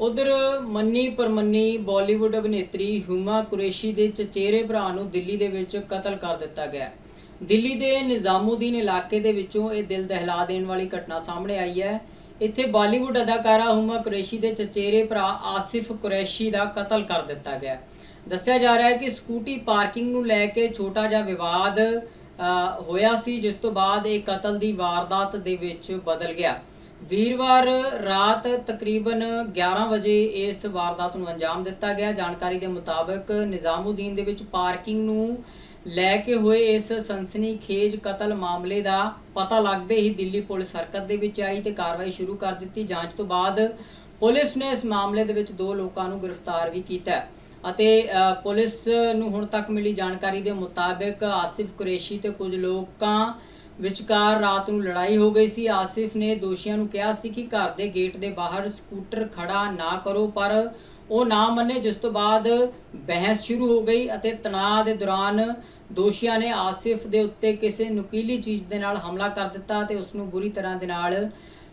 ਉਧਰ ਮੰਨੀ ਪਰਮੰਨੀ ਬਾਲੀਵੁੱਡ ਅਭਿਨੇਤਰੀ ਹੁਮਾ ਕੁਰੇਸ਼ੀ ਦੇ ਚਚੇਰੇ ਭਰਾ ਨੂੰ ਦਿੱਲੀ ਦੇ ਵਿੱਚ ਕਤਲ ਕਰ ਦਿੱਤਾ ਗਿਆ ਦਿੱਲੀ ਦੇ ਨਿਜ਼ਾਮੂਦੀਨ ਇਲਾਕੇ ਦੇ ਵਿੱਚੋਂ ਇਹ ਦਿਲ ਦਹਿਲਾ ਦੇਣ ਵਾਲੀ ਘਟਨਾ ਸਾਹਮਣੇ ਆਈ ਹੈ। ਇੱਥੇ ਬਾਲੀਵੁੱਡ ਅਦਾਕਾਰਾ ਹੁਮਾ ਕੁਰੇਸ਼ੀ ਦੇ ਚਚੇਰੇ ਭਰਾ ਆਸਿਫ ਕੁਰੈਸ਼ੀ ਦਾ ਕਤਲ ਕਰ ਦਿੱਤਾ ਗਿਆ ਦੱਸਿਆ ਜਾ ਰਿਹਾ ਹੈ ਕਿ ਸਕੂਟੀ ਪਾਰਕਿੰਗ ਨੂੰ ਲੈ ਕੇ ਛੋਟਾ ਜਿਹਾ ਵਿਵਾਦ ਹੋਇਆ ਸੀ, ਜਿਸ ਤੋਂ ਬਾਅਦ ਇਹ ਕਤਲ ਦੀ ਵਾਰਦਾਤ ਦੇ ਵਿੱਚ ਬਦਲ ਗਿਆ। ਵੀਰਵਾਰ ਰਾਤ ਤਕਰੀਬਨ 11 ਵਜੇ ਇਸ ਵਾਰਦਾਤ ਨੂੰ ਅੰਜਾਮ ਦਿੱਤਾ ਗਿਆ। ਜਾਣਕਾਰੀ ਦੇ ਮੁਤਾਬਕ ਨਿਜ਼ਾਮੂਦੀਨ ਦੇ ਵਿੱਚ ਪਾਰਕਿੰਗ ਨੂੰ ਲੈ ਕੇ ਹੋਏ ਇਸ ਸਨਸਨੀਖੇਜ ਕਤਲ ਮਾਮਲੇ ਦਾ ਪਤਾ ਲੱਗਦੇ ਹੀ ਦਿੱਲੀ ਪੁਲਿਸ ਹਰਕਤ ਦੇ ਵਿੱਚ ਆਈ ਤੇ ਕਾਰਵਾਈ ਸ਼ੁਰੂ ਕਰ ਦਿੱਤੀ। ਜਾਂਚ ਤੋਂ ਬਾਅਦ ਪੁਲਿਸ ਨੇ ਇਸ ਮਾਮਲੇ ਦੇ ਵਿੱਚ ਦੋ ਲੋਕਾਂ ਨੂੰ ਗ੍ਰਿਫਤਾਰ ਵੀ ਕੀਤਾ ਅਤੇ ਪੁਲਿਸ ਨੂੰ ਹੁਣ ਤੱਕ ਮਿਲੀ ਜਾਣਕਾਰੀ ਦੇ ਮੁਤਾਬਕ ਆਸਿਫ ਕੁਰੇਸ਼ੀ ਤੇ ਕੁਝ ਲੋਕਾਂ ਵਿਚਕਾਰ ਰਾਤ ਨੂੰ ਲੜਾਈ ਹੋ ਗਈ ਸੀ। ਆਸਿਫ ਨੇ ਦੋਸ਼ੀਆਂ ਨੂੰ ਕਿਹਾ ਸੀ ਕਿ ਘਰ ਦੇ ਗੇਟ ਦੇ ਬਾਹਰ ਸਕੂਟਰ ਖੜਾ ਨਾ ਕਰੋ, ਪਰ ਉਹ ਨਾ ਮੰਨੇ, ਜਿਸ ਤੋਂ ਬਾਅਦ ਬਹਿਸ ਸ਼ੁਰੂ ਹੋ ਗਈ ਅਤੇ ਤਣਾਅ ਦੇ ਦੌਰਾਨ ਦੋਸ਼ੀਆਂ ਨੇ ਆਸਿਫ ਦੇ ਉੱਤੇ ਕਿਸੇ ਨੁਕੀਲੀ ਚੀਜ਼ ਦੇ ਨਾਲ ਹਮਲਾ ਕਰ ਦਿੱਤਾ ਤੇ ਉਸ ਨੂੰ ਬੁਰੀ ਤਰ੍ਹਾਂ ਦੇ ਨਾਲ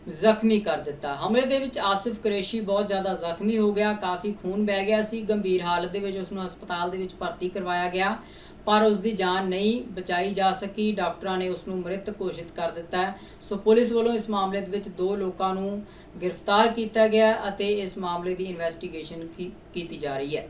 ਜ਼ਖਮੀ ਕਰ ਦਿੱਤਾ। ਹਮਲੇ ਦੇ ਵਿੱਚ ਆਸਿਫ ਕੁਰੈਸ਼ੀ ਬਹੁਤ ਜ਼ਿਆਦਾ ਜ਼ਖਮੀ ਹੋ ਗਿਆ। ਕਾਫੀ ਖੂਨ ਵਹਿ ਗਿਆ ਸੀ। ਗੰਭੀਰ ਹਾਲਤ ਦੇ ਵਿੱਚ ਉਸ ਨੂੰ ਹਸਪਤਾਲ ਦੇ ਵਿੱਚ ਭਰਤੀ ਕਰਵਾਇਆ ਗਿਆ। ਪਰ ਉਸ ਦੀ ਜਾਨ ਨਹੀਂ ਬਚਾਈ ਜਾ ਸਕੀ। ਡਾਕਟਰਾਂ ਨੇ ਉਸ ਨੂੰ ਮ੍ਰਿਤ ਘੋਸ਼ਿਤ ਕਰ ਦਿੱਤਾ ਸੋ ਪੁਲਿਸ ਵੱਲੋਂ ਇਸ ਮਾਮਲੇ ਦੇ ਵਿੱਚ ਦੋ ਲੋਕਾਂ ਨੂੰ ਗ੍ਰਿਫਤਾਰ ਕੀਤਾ ਗਿਆ ਅਤੇ ਇਸ ਮਾਮਲੇ ਦੀ ਇਨਵੈਸਟੀਗੇਸ਼ਨ ਕੀਤੀ ਜਾ ਰਹੀ ਹੈ।